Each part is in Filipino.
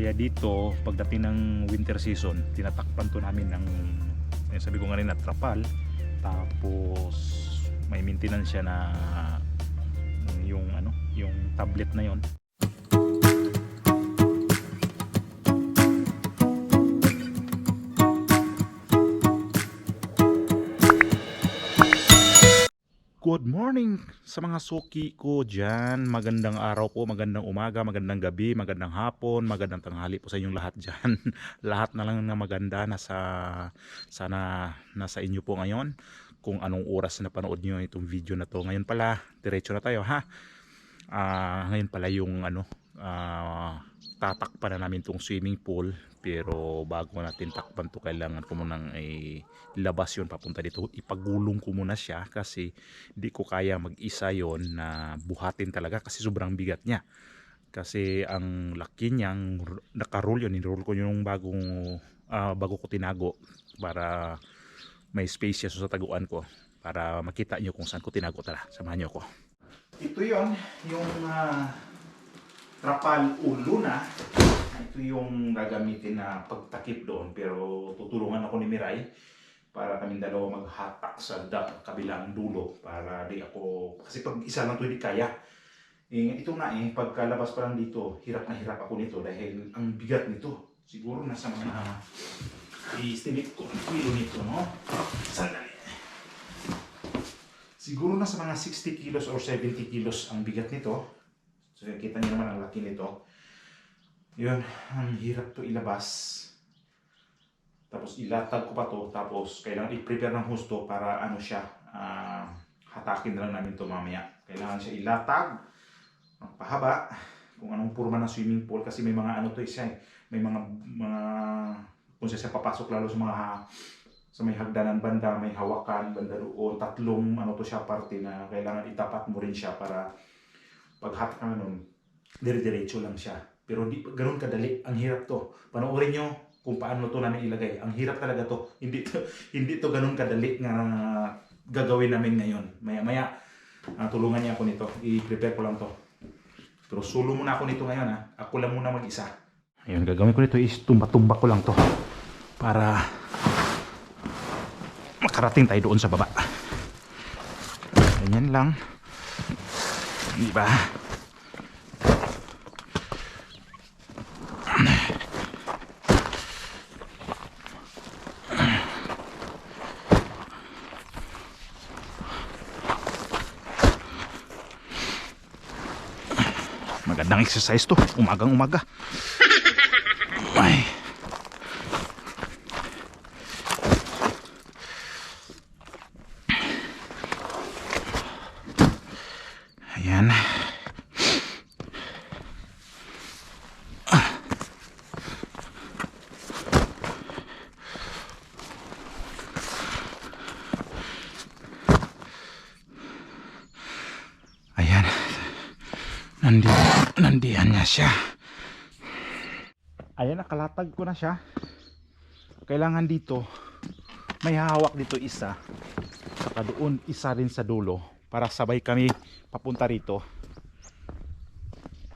Kaya dito, pagdating ng winter season, tinatakpan to namin ng, eh, sabi ko nga rin na trapal. Tapos, may maintenance siya na yung ano, yung tablet na yon. Good morning sa mga suki ko dyan. Magandang araw po, magandang umaga, magandang gabi, magandang hapon, magandang tanghali po sa inyong lahat dyan. lahat na lang na maganda nasa, sana nasa inyo po ngayon. Kung anong oras na panood nyo itong video na to. Ngayon pala, diretso na tayo ha. Ah, ngayon pala yung ano, ah, tatakpan na namin tong swimming pool. Pero bago natin takpan to kailangan ko munang eh, labas yun papunta dito. Ipagulong ko muna siya kasi di ko kaya mag-isa yon na buhatin talaga kasi sobrang bigat niya. Kasi ang laki niyang naka-roll yun. Niroll ko yung bagong, ah, bago ko tinago para may space siya sa taguan ko para makita niyo kung saan ko tinago tara. Samahan niyo ako. Ito yon yung ah, trapal ulo na. Ito yung gagamitin na pagtakip doon pero tutulungan ako ni Miray para kami dalawa maghatak sa da, kabilang dulo para di ako kasi pag isa lang to hindi kaya. Eh, ito nga eh pagkalabas pa lang dito hirap na hirap ako nito dahil ang bigat nito. Siguro nasa mga i-estimate ko ang kilo nito no? Sandali. Siguro nasa mga 60 kilos or 70 kilos ang bigat nito so kita niyo naman ang laki nito. Yun ang hirap to ilabas. Tapos ilatag ko pa to. Tapos kailangan i-prepare ng husto para ano siya ah, hatakin na lang namin to mamaya. Kailangan siya ilatag magpahaba kung anong purma ng swimming pool. Kasi may mga ano to siya eh. may mga mga kung siya siya papasok lalo sa mga sa may hagdanan banda may hawakan banda doon tatlong ano to siya parte na kailangan itapat mo rin siya para paghatak ka nun dire-diretso lang siya pero di ganun kadali ang hirap to panoorin nyo kung paano to namin ilagay. Ang hirap talaga to. Hindi to hindi to ganun kadali nga gagawin namin ngayon. Maya maya ah, tulungan niya ako nito. I-prepare ko lang to. Pero solo muna ako nito ngayon ha. Ako lang muna mag-isa. Ayun, gagawin ko nito is tumba-tumba ko lang to para makarating tayo doon sa baba. Ganyan lang. Di ba? Magandang exercise to. Umagang umaga. Ay. Ayan. Ayan. Nandi, nandiyan niya siya. Ayan, nakalatag ko na siya. Kailangan dito, may hawak dito isa. Saka doon, isa rin sa dulo. Para sabay kami papunta rito.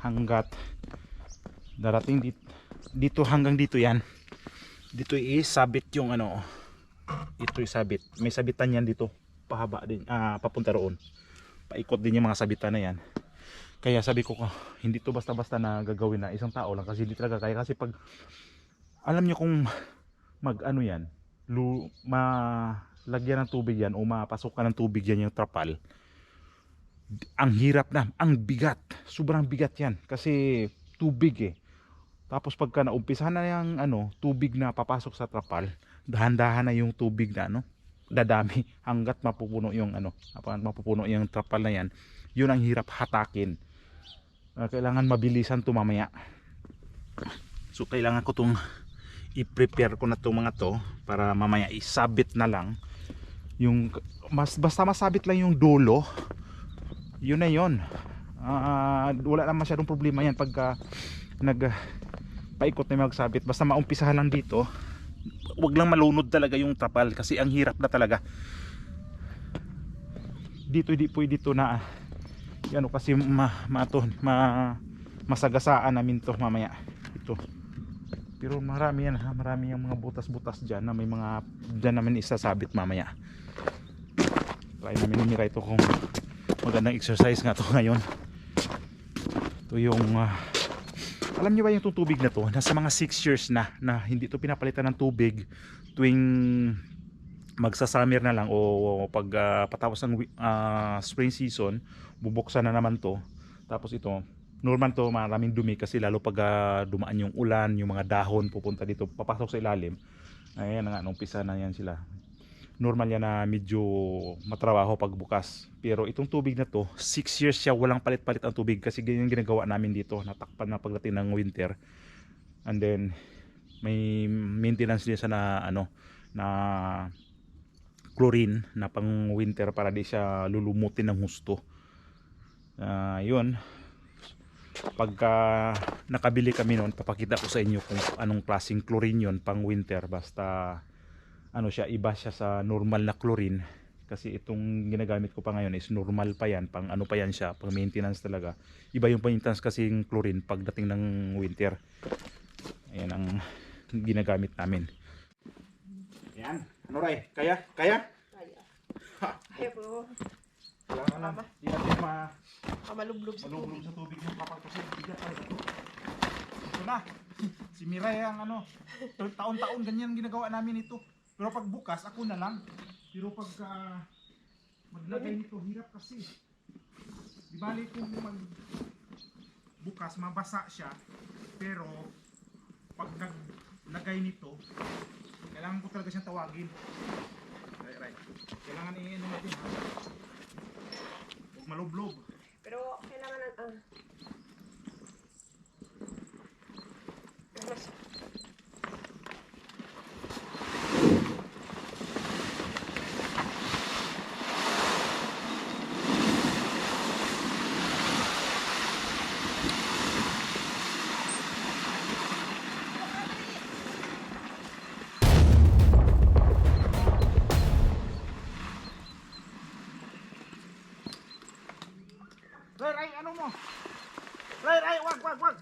Hanggat darating dito, dito hanggang dito yan. Dito isabit yung ano. Ito isabit. May sabitan yan dito. Pahaba din. Ah, papunta roon. Paikot din yung mga sabitan na yan. Kaya sabi ko, "Ah, hindi to basta-basta na gagawin na isang tao lang kasi hindi talaga kaya kasi pag alam nyo kung mag ano yan, lu, ma lagyan ng tubig yan o mapasok ka ng tubig yan yung trapal. Ang hirap na, ang bigat, sobrang bigat yan kasi tubig eh. Tapos pagka naumpisahan na yung ano, tubig na papasok sa trapal, dahan-dahan na yung tubig na ano, dadami hanggat mapupuno yung ano, hanggat mapupuno yung trapal na yan. Yun ang hirap hatakin. Ah, kailangan mabilisan to mamaya. So kailangan ko tong i-prepare ko na tong mga to para mamaya isabit na lang yung mas basta masabit lang yung dulo. Yun na yun. Ah, wala na masyadong problema yan pagka nag paikot na magsabit. Basta maumpisahan lang dito. Wag lang malunod talaga yung trapal kasi ang hirap na talaga. Dito hindi pwede dito na ano kasi ma, ma, to, ma masagasaan namin to mamaya ito Pero marami yan ha, marami yung mga butas-butas dyan na may mga dyan namin isasabit mamaya. Try namin numira ito kung magandang exercise nga to ngayon. Ito yung ah, alam niyo ba yung tubig na to nasa mga 6 years na na hindi to pinapalitan ng tubig tuwing magsa-summer na lang o pag ah, patapos ng ah, spring season bubuksan na naman to. Tapos ito normal to maraming dumi kasi lalo pag ah, dumaan yung ulan yung mga dahon pupunta dito papasok sa ilalim. Ayan na nga nung pisa na yan sila. Normal yan na medyo matrabaho pag bukas. Pero itong tubig na to 6 years siya walang palit-palit ang tubig kasi ganyan ginagawa namin dito. Natakpan na pagdating ng winter. And then may maintenance din sa na ano na chlorine na pang winter para di siya lulumutin ng husto. Ah, yun. Pagka nakabili kami noon papakita ko sa inyo kung anong klaseng chlorine yun pang winter. Basta ano siya iba siya sa normal na chlorine. Kasi itong ginagamit ko pa ngayon is normal pa yan. Pang ano pa yan siya pang maintenance talaga. Iba yung maintenance kasing chlorine pagdating ng winter. Ayan ang ginagamit namin. Ayan ano ray? Kaya? Kaya? Kaya. Ha. Kaya po. kailangan na hindi natin ma Kamalublob sa malulog tubig. sa tubig yung kapag kasi bigat talaga ito ito na. Si Miray ang ano taon-taon ganyan ang ginagawa namin ito. Pero pag bukas ako na lang. Pero pag ah, maglagay nito hirap kasi. Di bali kung mag bukas mabasa siya. Pero pag naglagay nito kailangan ko talaga siyang tawagin right, right. kailangan i-ano natin ha huwag malublob Pero kailangan ng... Ah. Mas, Ray, Ray, ano mo? Ray, Ray, wag, wag, wag.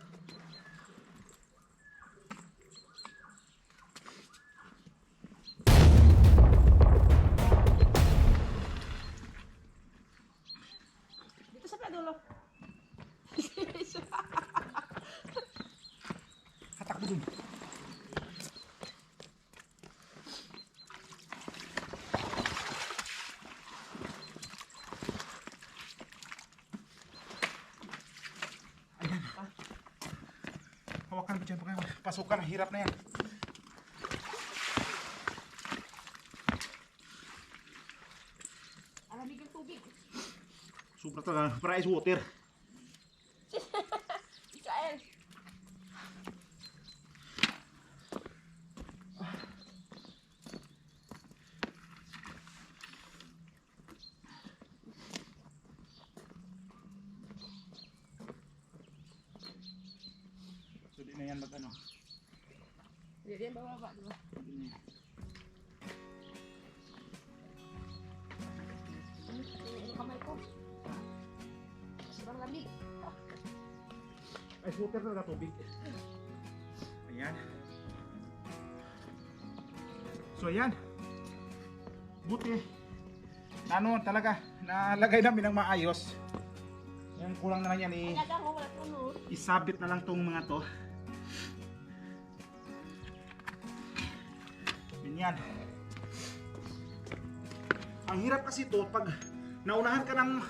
dito sa padulo. Hatak mo dun. Ayan. Hawakan mo dyan pa kayo. Pasukan, hirap na yan. Alamig ang tubig. Sobra talaga. Para ice water. Ikael. So di na yan mag ano. Bababa, na yan. Ano yung kamay ko? Sobrang lamig. Ice water talaga tubig. Ayan. So ayan. Buti. na Ano talaga, nalagay namin ng maayos. Yan kulang na lang yan eh. Isabit na lang tong mga to. Ganyan. Ang hirap kasi to pag naunahan ka ng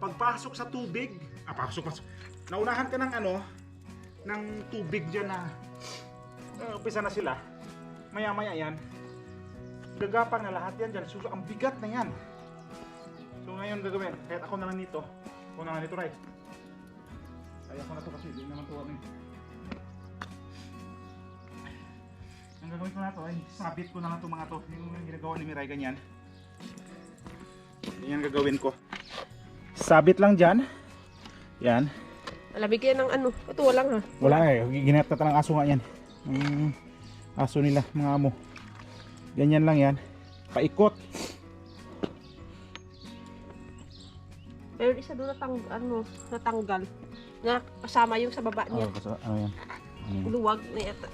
pagpasok sa tubig, ah pasok pasok. Naunahan ka ng ano ng tubig diyan na eh, umpisa na sila. Maya maya yan. Gagapang na lahat yan dyan. So, ang bigat na yan. So ngayon gagawin, kahit ako na lang nito. Ako na lang nito, right? Kaya ko na to kasi hindi naman to ano eh. Ang gagawin ko na to ay sabit ko na lang to mga to. Yung ginagawa ni Mirai ganyan. Yan gagawin ko. Sabit lang dyan. Yan. Alamig yan ng ano. Ito lang ha. Wala eh. Ginata lang aso nga yan. Ang aso nila, mga amo. Ganyan lang yan. Paikot. Pero isa doon natang, ano, natanggal. Na kasama yung sa baba Oh, niya. kasi, ano yan. Ano yan. Luwag na yata.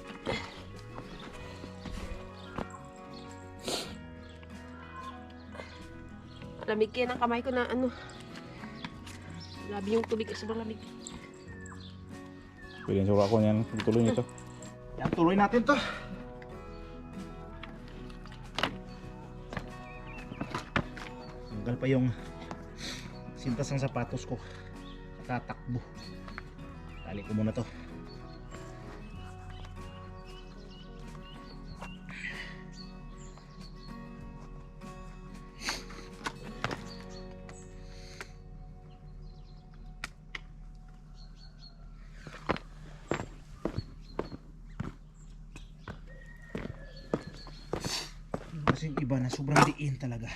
Lamig kaya ng kamay ko na ano. Grabe yung tubig kasi sobrang lamig. Pwede yung ako yan. Tuloy nito. Yan, tuloy natin to. Tanggal pa yung sintas ng sapatos ko. Tatakbo. Tali ko muna to. Kasi iba na sobrang diin talaga.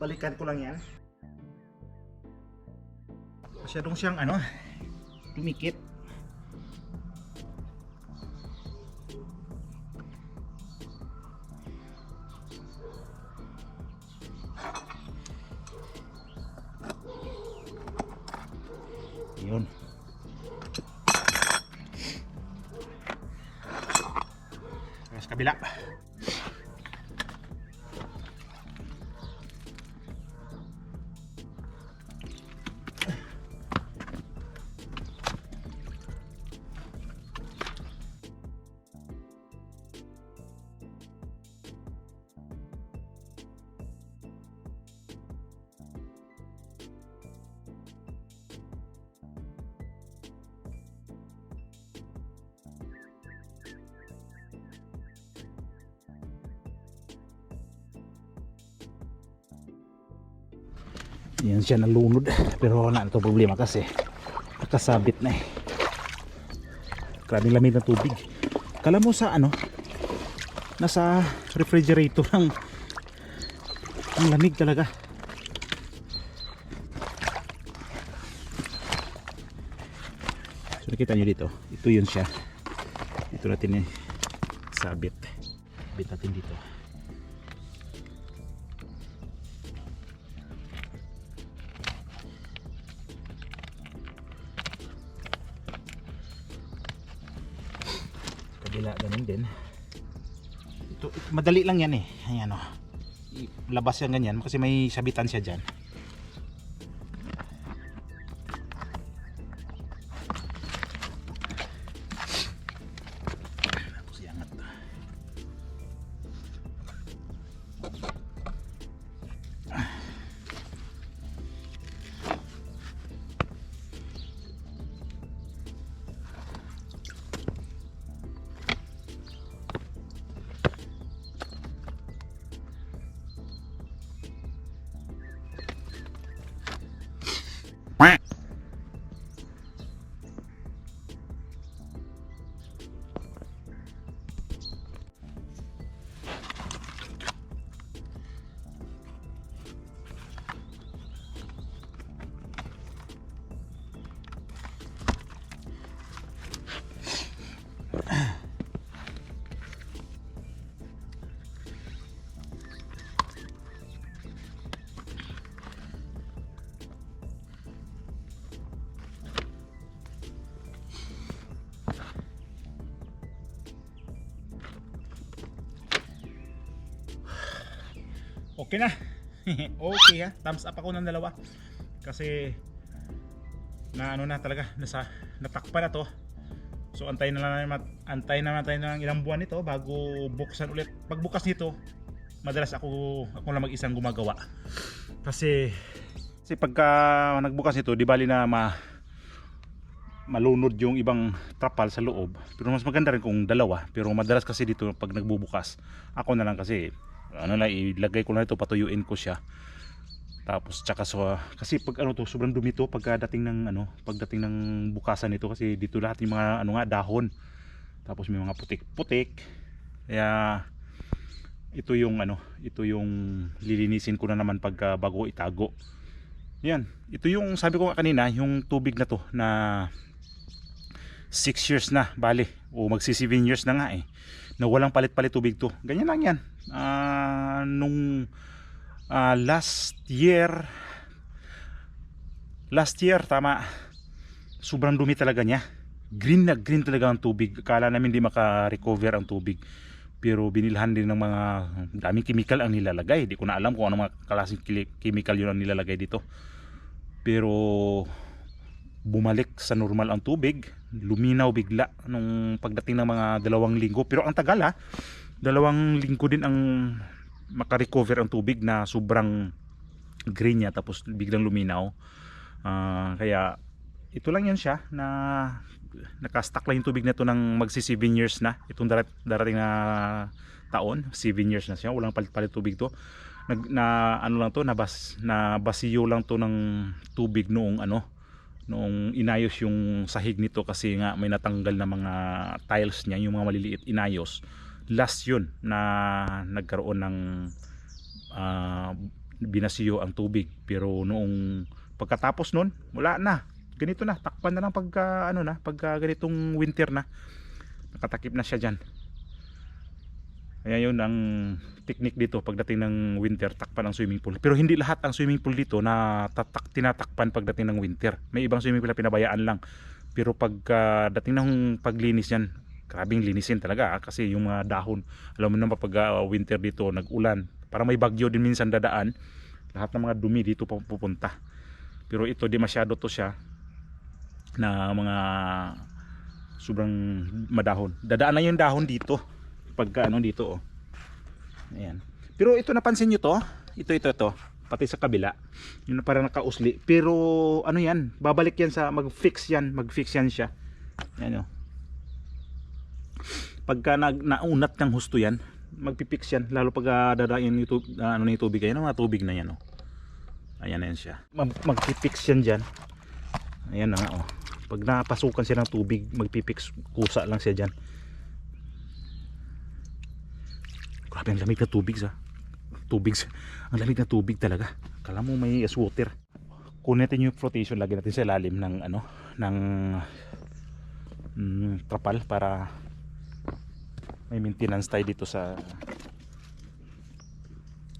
Balikan ko lang yan. Masyadong siyang ano, dumikit. Yan siya nalunod. Pero wala na ito problema kasi nakasabit na eh. Grabing lamig ng tubig. Kala mo sa ano, nasa refrigerator ang ang lamig talaga. So nakita nyo dito, ito yun siya. Ito natin eh, sabit. Sabit natin dito. Din. Ito, ito madali lang yan eh. Ayan o I- labas yan ganyan kasi may sabitan siya dyan Okay na. okay ha. Thumbs up ako ng dalawa. Kasi na ano na talaga nasa natakpan na to. So antayin na lang natin antayin na natin ng ilang buwan nito bago buksan ulit. Pagbukas nito, madalas ako ako lang mag-isang gumagawa. Kasi kasi pagka nagbukas nito, di bali na ma malunod yung ibang trapal sa loob. Pero mas maganda rin kung dalawa. Pero madalas kasi dito pag nagbubukas, ako na lang kasi ano lang ilagay ko na ito patuyuin ko siya. Tapos tsaka so kasi pag ano to sobrang dumi to pagkadating ng ano pagdating ng bukasan nito kasi dito lahat yung mga ano nga dahon. Tapos may mga putik-putik. Kaya ito yung ano, ito yung lilinisin ko na naman pag bago itago. Yan, ito yung sabi ko kanina, yung tubig na to na 6 years na, bali. O magsi 7 years na nga eh. Na walang palit-palit tubig to. Ganyan lang yan. Ah, nung ah, last year, last year, tama, sobrang dumi talaga niya. Green na green talaga ang tubig. Kala namin di maka-recover ang tubig. Pero binilhan din ng mga daming chemical ang nilalagay. Di ko na alam kung ano mga klaseng chemical yun ang nilalagay dito. Pero bumalik sa normal ang tubig. Luminaw bigla nung pagdating ng mga dalawang linggo. Pero ang tagal ha. Dalawang linggo din ang makarecover ang tubig na sobrang green niya tapos biglang luminaw. Ah, kaya ito lang yan siya na nakastack lang yung tubig na to ng magsi 7 years na itong darat, darating na taon 7 years na siya walang palit-palit tubig to nag, na ano lang to nabas, na basiyo lang to ng tubig noong ano noong inayos yung sahig nito kasi nga may natanggal na mga tiles niya yung mga maliliit inayos. Last yun na nagkaroon ng ah, binasiyo ang tubig. Pero noong pagkatapos nun wala na. Ganito na takpan na lang pagka ano na pagka ganitong winter na. Nakatakip na siya diyan kaya yun ang technique dito pagdating ng winter takpan ang swimming pool pero hindi lahat ang swimming pool dito na tatak tinatakpan pagdating ng winter may ibang swimming pool na pinabayaan lang pero pagka dating ng paglinis yan grabing linisin talaga ah, kasi yung mga dahon alam mo naman pag ah, winter dito nag-ulan para may bagyo din minsan dadaan lahat ng mga dumi dito pu- pupunta pero ito di masyado to siya na mga sobrang madahon. Dadaan na yung dahon dito. Pagka ano dito oh. Ayan. Pero ito napansin nyo to. Ito ito ito. Pati sa kabila. Yun na parang nakausli. Pero ano yan. Babalik yan sa mag-fix yan. Mag-fix yan siya. Ayan oh. Pagka nag, naunat ng husto yan. Magpipix yan. Lalo pag uh, yung tub, ah, ano yung tubig. Ayan ang mga tubig na yan oh. Ayan yan siya. Mag, magpipix yan dyan. Ayan na nga oh. Pag napasukan siya ng tubig, magpipix kusa lang siya dyan. Grabe ang lamig na tubig sa. Tubig. Ang lamig na tubig talaga. Kala mo may ice water. Kunin natin yung flotation, lagyan natin sa ilalim ng ano, ng mm, trapal para may maintenance tayo dito sa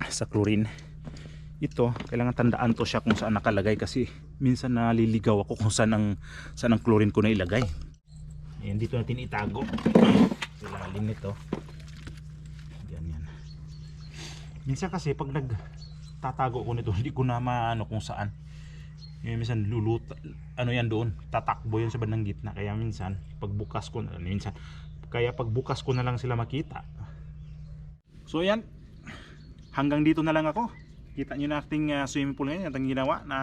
sa chlorine ito kailangan tandaan to siya kung saan nakalagay kasi minsan naliligaw ako kung saan ang saan ang chlorine ko na ilagay ayan dito natin itago ilalim nito yan yan minsan kasi pag nagtatago ko nito hindi ko na maano kung saan. Yung minsan luluta ano yan doon tatakbo yun sa bandang gitna. Kaya minsan pagbukas ko na minsan kaya pagbukas ko na lang sila makita. So yan hanggang dito na lang ako. Kita nyo na ating uh, swimming pool ngayon ang ginawa na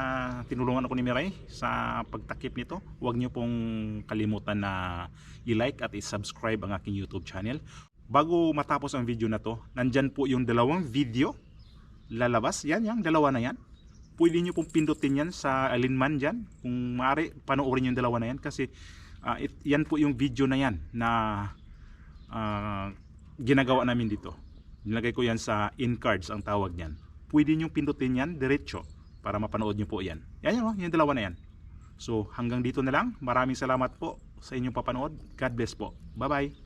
tinulungan ako ni Mirai sa pagtakip nito. Huwag nyo pong kalimutan na i-like at i-subscribe ang aking youtube channel bago matapos ang video na to nandyan po yung dalawang video. Lalabas. Yan yung dalawa na yan. Pwede nyo pong pindutin yan sa alinman dyan. Kung maaari panoorin yung dalawa na yan kasi ah, it, yan po yung video na yan na ah, ginagawa namin dito. Nilagay ko yan sa in cards ang tawag niyan. Pwede nyo pindutin yan diretso para mapanood nyo po yan. Yan yun, oh, yung dalawa na yan. So hanggang dito na lang. Maraming salamat po sa inyong papanood. God bless po. Bye bye